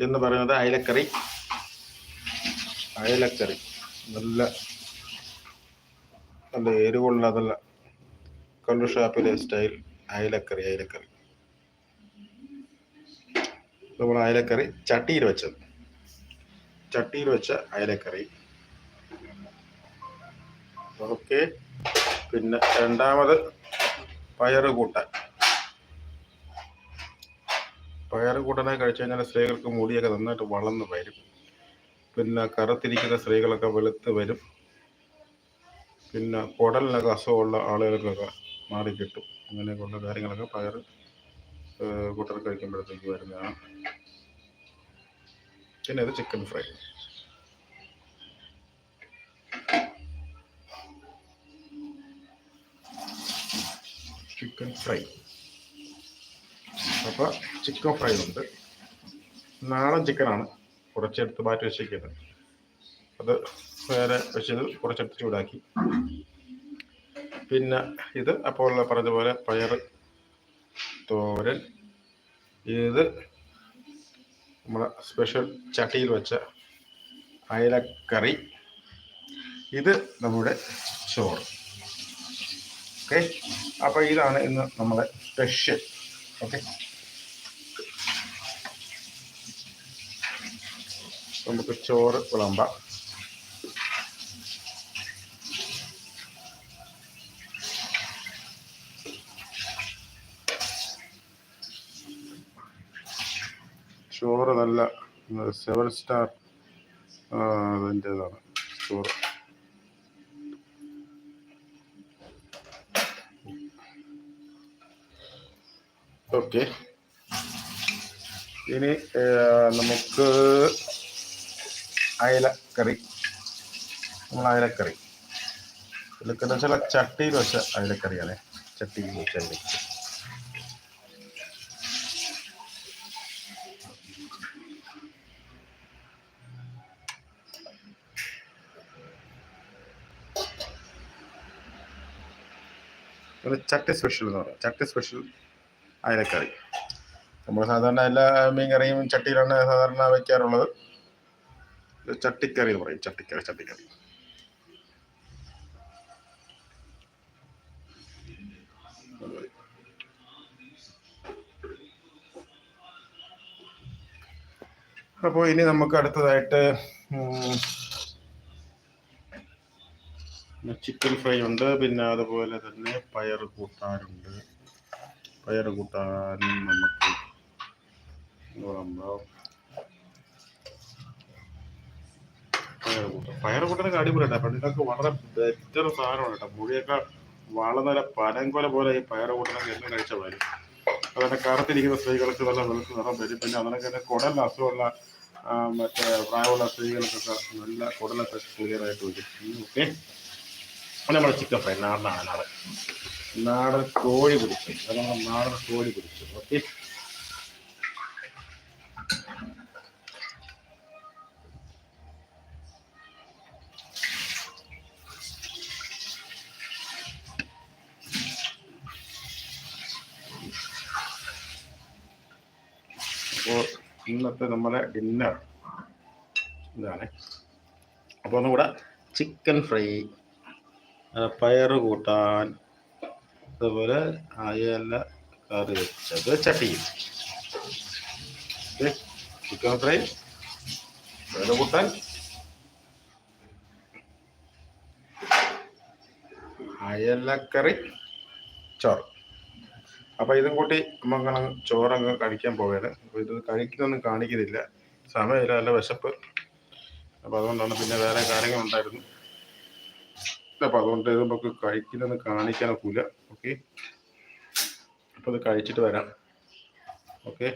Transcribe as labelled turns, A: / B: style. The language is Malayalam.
A: എന്ന് പറയുന്നത് അയലക്കറി. അയലക്കറി. നല്ല നല്ല എരിവുള്ള നല്ല കള്ളു ഷാപ്പിലെ സ്റ്റൈൽ അയലക്കറി അയലക്കറി. നമ്മൾ അയലക്കറി ചട്ടിയിൽ വെച്ചത്. ചട്ടിയിൽ വെച്ച അയലക്കറി. ഓക്കെ. പിന്നെ രണ്ടാമത് പയറ് കൂട്ടാൻ. പയറ് കൂട്ടനായി കഴിച്ചു കഴിഞ്ഞാൽ സ്ത്രീകൾക്ക് മുടിയൊക്കെ നന്നായിട്ട് വളർന്നു വരും. പിന്നെ കറുത്തിരിക്കുന്ന സ്ത്രീകളൊക്കെ വെളുത്ത് വരും. പിന്നെ കുടലിനൊക്കെ അസുഖമുള്ള ആളുകൾക്കൊക്കെ മാറി കിട്ടും. അങ്ങനെയൊക്കെയുള്ള കാര്യങ്ങളൊക്കെ പയർ കൂട്ടർ കഴിക്കുമ്പോഴത്തേക്ക് വരുന്നതാണ്. പിന്നെ അത് ചിക്കൻ ഫ്രൈ ചിക്കൻ ഫ്രൈ അപ്പോൾ ചിക്കൻ ഫ്രൈ ഉണ്ട്. നാടൻ ചിക്കനാണ് കുറച്ചെടുത്ത് മാറ്റി വെച്ചേക്കുന്നത് അത് വേറെ വെച്ചത് കുറച്ചെടുത്ത് ചൂടാക്കി. പിന്നെ ഇത് അപ്പോൾ പറഞ്ഞ പോലെ പയർ തോരൻ ഇത് നമ്മളെ സ്പെഷ്യൽ ചട്ടിയിൽ വെച്ച അയലക്കറി. ഇത് നമ്മുടെ ചോറ്. ഓക്കെ അപ്പോൾ ഇതാണ് ഇന്ന് നമ്മുടെ സ്പെഷ്യൽ ഓക്കെ നമുക്ക് ചോറ് വിളമ്പാം. ചോറ് നല്ല സെവൻ സ്റ്റാർ അതിന്റെതാണ് ചോറ്. ഓക്കെ. ഇനി ആ, അയലക്കറി. നമ്മൾ അയലക്കറി. ഇതിലൊക്കെ വെച്ചാൽ ചട്ടിയിൽ വെച്ച അയലക്കറിയാണ്. ചട്ടിയിൽ വെച്ചാൽ ചട്ടി സ്പെഷ്യൽ എന്ന് പറയാം. ചട്ടി സ്പെഷ്യൽ അയലക്കറി. നമ്മൾ സാധാരണ എല്ലാ മീൻ കറിയും ചട്ടിയിലാണ് സാധാരണ വയ്ക്കാറുള്ളത്. ചട്ടിക്കറി എന്ന് പറയും ചട്ടിക്കറി ചട്ടിക്കറി അപ്പോൾ ഇനി നമുക്ക് അടുത്തതായിട്ട് ചിക്കൻ ഫ്രൈ ഉണ്ട് പിന്നെ അതുപോലെ തന്നെ പയർ കൂട്ടാനുണ്ട് പയർ കൂട്ടാൻ നമുക്ക് വിളമ്പാം. പയർ കൂട്ടാൻ പയർ കൂട്ടാനൊക്കെ അടിപൊളിയാട്ടോ. അപ്പം വളരെ ബെറ്റർ സാധനമാണ് കേട്ടോ. മുടിയൊക്കെ വളരെ പനങ്കൊല പോലെ ഈ പയർ എന്നും കഴിച്ച വരും അതുപോലെ കറുത്തിരിക്കുന്ന സ്ത്രീകൾക്ക് നല്ല വെളുത്ത് നിറം വരും. പിന്നെ അതിനൊക്കെ തന്നെ കുടലിന് അസുഖമുള്ള മറ്റേ പ്രായമുള്ള സ്ത്രീകൾക്കൊക്കെ നല്ല കുടലൊക്കെ ക്ലിയർ ആയിട്ട് വരും. ഓക്കെ. നമ്മുടെ ചിക്കൻ ഫ്രൈ നാടനാണ് നാടൻ നാടൻ. കോഴി പിടിച്ചു അതാണ് നാടൻ കോഴി പിടിച്ചു ഓക്കെ. അപ്പോൾ ഇന്നത്തെ നമ്മളെ ഡിന്നർ ഇതാണ് അപ്പോൾ ഒന്നുകൂടെ ചിക്കൻ ഫ്രൈ പയറ് കൂട്ടാൻ അതുപോലെ അയല കറി വെച്ചത് ചട്ടിയിൽ ഓക്കേ. ചിക്കൻ ഫ്രൈ പയറ് കൂട്ടാൻ അയലക്കറി ചോറ് അപ്പോൾ ഇതും കൂട്ടി നമുക്ക് ചോറങ്ങ് കഴിക്കാൻ പോവുകയാണ് അപ്പോൾ ഇത് കഴിക്കുന്നൊന്നും കാണിക്കുന്നില്ല. സമയമില്ല നല്ല വിശപ്പ്. അപ്പോൾ അതുകൊണ്ടാണ് പിന്നെ വേറെ കാര്യങ്ങളുണ്ടായിരുന്നു. അപ്പോൾ അതുകൊണ്ട് ഇത് നമുക്ക് കഴിക്കുന്നൊന്നും കാണിക്കാൻ ഒക്കില്ല ഓക്കെ? അപ്പോൾ ഇത് കഴിച്ചിട്ട് വരാം. ഓക്കെ?